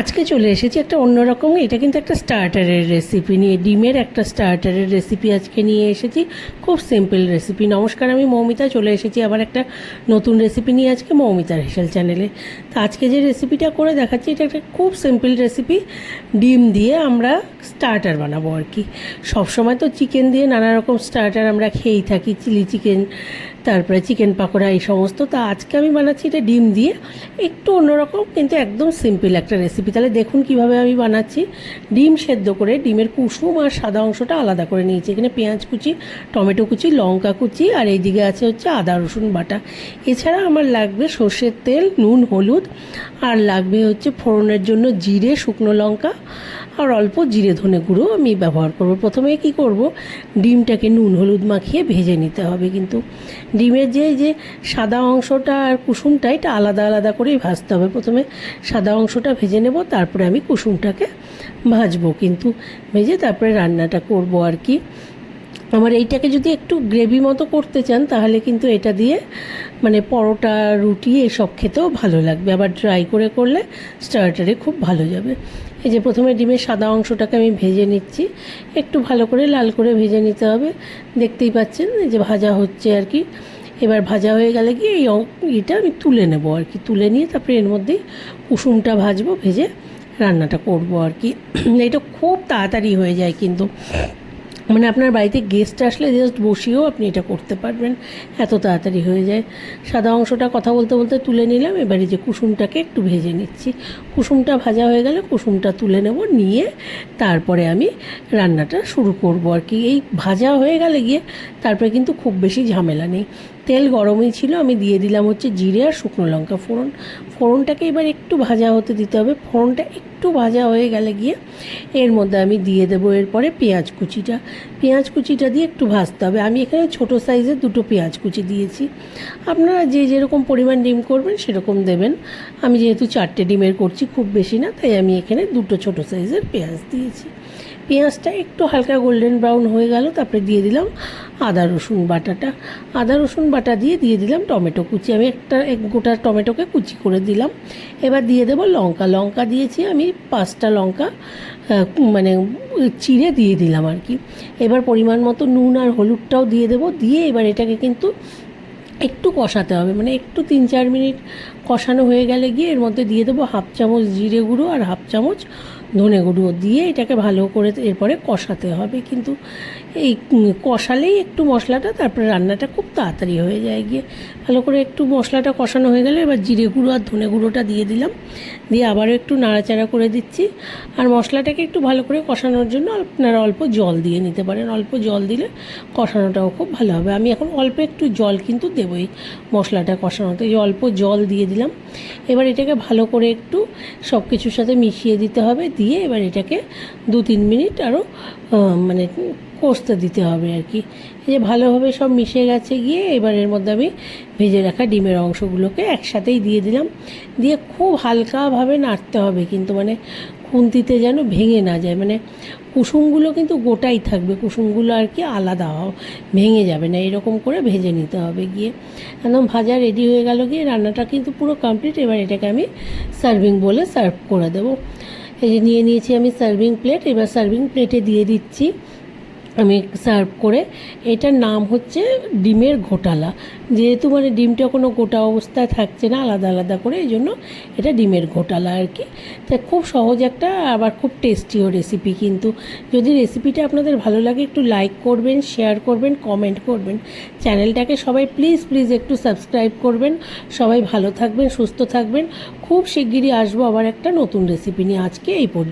আজকে চলে এসেছি একটা অন্যরকম এটা কিন্তু একটা স্টার্টারের রেসিপি নিয়ে, ডিমের একটা স্টার্টারের রেসিপি আজকে নিয়ে এসেছি, খুব সিম্পল রেসিপি নমস্কার, আমি মৌমিতা, চলে এসেছি আবার একটা নতুন রেসিপি নিয়ে আজকে মৌমিতার হেসেল চ্যানেলে তো আজকে যে রেসিপিটা করে দেখাচ্ছি, এটা একটা খুব সিম্পল রেসিপি ডিম দিয়ে আমরা স্টার্টার বানাবো আর কি। সবসময় তো চিকেন দিয়ে নানা রকম স্টার্টার আমরা খেয়েই থাকি চিলি চিকেন তারপরে চিকেন পাকোড়া, এই সমস্ত। তা আজকে আমি বানাচ্ছি এটা ডিম দিয়ে, একটু অন্যরকম কিন্তু একদম সিম্পল একটা রেসিপি তাহলে দেখুন কীভাবে আমি বানাচ্ছি। ডিম সেদ্ধ করে ডিমের কুসুম আর সাদা অংশটা আলাদা করে নিয়েছি। এখানে পেঁয়াজ কুচি, টমেটো কুচি, লঙ্কা কুচি আর এইদিকে আছে হচ্ছে আদা, রসুন বাটা। এছাড়া আমার লাগবে সর্ষের তেল, নুন, হলুদ। আর লাগবে হচ্ছে ফোড়নের জন্য জিরে, শুকনো লঙ্কা। আর অল্প জিরে ধনে গুঁড়ো আমি ব্যবহার করব। প্রথমে কি করব? ডিমটাকে নুন হলুদ মাখিয়ে ভেজে নিতে হবে কিন্তু। ডিমের যে যে সাদা অংশটা আর কুসুমটা, এটা আলাদা আলাদা করেই ভাজতে হবে। প্রথমে সাদা অংশটা ভেজে নেব, তারপরে আমি কুসুমটাকে ভাজবো। কিন্তু ভেজে তারপরে রান্নাটা করব আর কি। আমার এইটাকে যদি একটু গ্রেভি মতো করতে চান, তাহলে কিন্তু এটা দিয়ে মানে পরোটা, রুটি এসব খেতেও ভালো লাগবে। আবার ড্রাই করে করলে স্টার্টারে খুব ভালো যাবে। এই যে প্রথমে ডিমের সাদা অংশটাকে আমি ভেজে নিচ্ছি। একটু ভালো করে লাল করে ভেজে নিতে হবে। দেখতেই পাচ্ছেন, এই যে ভাজা হচ্ছে আর কি। এবার ভাজা হয়ে গেলে কি এই এটা আমি তুলে নেব আর কি। তুলে নিয়ে তারপরে এর মধ্যেই কুসুমটা ভাজবো, ভেজে রান্নাটা করব আর কি। এটা খুব তাড়াতাড়ি হয়ে যায় কিন্তু। মানে আপনার বাড়িতে গেস্ট আসলে জাস্ট বসিয়েও আপনি এটা করতে পারবেন। এত তাড়াতাড়ি হয়ে যায়। সাদা অংশটা কথা বলতে বলতে তুলে নিলাম। এবারে যে কুসুমটাকে একটু ভেজে নিচ্ছি। কুসুমটা ভাজা হয়ে গেলে কুসুমটা তুলে নেব, নিয়ে তারপরে আমি রান্নাটা শুরু করব আর কি। এই ভাজা হয়ে গেলে গিয়ে তারপরে কিন্তু খুব বেশি ঝামেলা নেই। তেল গরমই ছিল, আমি দিয়ে দিলাম হচ্ছে জিরে আর শুকনো লঙ্কা ফোড়ন। ফোড়নটাকে এবার একটু ভাজা হতে দিতে হবে। ফোড়নটা একটু ভাজা হয়ে গেলে গিয়ে এর মধ্যে আমি দিয়ে দেবো এরপরে পেঁয়াজ কুচিটা। পেঁয়াজ কুচিটা দিয়ে একটু ভাজতে হবে। আমি এখানে ছোটো সাইজের দুটো পেঁয়াজ কুচি দিয়েছি। আপনারা যে যেরকম পরিমাণ ডিম করবেন সেরকম দেবেন। আমি যেহেতু চারটে ডিমের করছি, খুব বেশি না, তাই আমি এখানে দুটো ছোটো সাইজের পেঁয়াজ দিয়েছি। পেঁয়াজটা একটু হালকা গোল্ডেন ব্রাউন হয়ে গেল, তারপরে দিয়ে দিলাম আদা, রসুন বাটাটা। আদা, রসুন বাটা দিয়ে দিয়ে দিলাম টমেটো কুচি। আমি একটা, এক গোটা টমেটোকে কুচি করে দিলাম। এবার দিয়ে দেবো লঙ্কা। লঙ্কা দিয়েছি আমি পাঁচটা লঙ্কা মানে চিড়ে দিয়ে দিলাম আর কি। এবার পরিমাণ মতো নুন আর হলুদটাও দিয়ে দেবো। দিয়ে এবার এটাকে কিন্তু একটু কষাতে হবে। মানে একটু তিন চার মিনিট কষানো হয়ে গেলে গিয়ে এর মধ্যে দিয়ে দেবো হাফ চামচ জিরে গুঁড়ো আর হাফ চামচ ধনে গুঁড়ো দিয়ে এটাকে ভালো করে এরপরে কষাতে হবে। কিন্তু এই কষালেই একটু মশলাটা, তারপরে রান্নাটা খুব তাড়াতাড়ি হয়ে যায় গিয়ে। ভালো করে একটু মশলাটা কষানো হয়ে গেলে এবার জিরে গুঁড়ো আর ধনে গুঁড়োটা দিয়ে দিলাম। দিয়ে আবারও একটু নাড়াচাড়া করে দিচ্ছি। আর মশলাটাকে একটু ভালো করে কষানোর জন্য আপনারা অল্প জল দিয়ে নিতে পারেন। অল্প জল দিলে কষানোটাও খুব ভালো হবে। আমি এখন অল্প একটু জল কিন্তু দেবই মশলাটা কষানোতে। অল্প জল দিয়ে দিলাম। এবার এটাকে ভালো করে একটু সব কিছুর সাথে মিশিয়ে দিতে হবে। দিয়ে এবার এটাকে দু তিন মিনিট আরও মানে কষতে দিতে হবে আর কি। এই যে ভালোভাবে সব মিশে গেছে গিয়ে এবার এর মধ্যে আমি ভেজে রাখা ডিমের অংশগুলোকে একসাথেই দিয়ে দিলাম। দিয়ে খুব হালকাভাবে নাড়তে হবে, কিন্তু মানে খুন্তিতে যেন ভেঙে না যায়। মানে কুসুমগুলো কিন্তু গোটাই থাকবে, কুসুমগুলো আর কি আলাদা ভেঙে যাবে না। এরকম করে ভেজে নিতে হবে গিয়ে। একদম ভাজা রেডি হয়ে গেল গিয়ে রান্নাটা কিন্তু পুরো কমপ্লিট এবার এটাকে আমি সার্ভিং বলে সার্ভ করে দেবো। এই যে নিয়ে নিয়েছি আমি সার্ভিং প্লেট এবার সার্ভিং প্লেটে দিয়ে দিচ্ছি। আমি সার্ভ করে, এটার নাম হচ্ছে ডিমের ঘোটালা। যেহেতু মানে ডিমটা কোনো গোটা অবস্থায় থাকছে না, আলাদা আলাদা করে, এই জন্য এটা ডিমের ঘোটালা আর কি। তা খুব সহজ একটা, আবার খুব টেস্টিও রেসিপি কিন্তু। যদি রেসিপিটা আপনাদের ভালো লাগে, একটু লাইক করবেন শেয়ার করবেন কমেন্ট করবেন। চ্যানেলটাকে সবাই প্লিজ প্লিজ একটু সাবস্ক্রাইব করবেন। সবাই ভালো থাকবেন, সুস্থ থাকবেন। খুব শিগগিরই আসব আবার একটা নতুন রেসিপি নিয়ে। আজকে এই পর্যন্ত।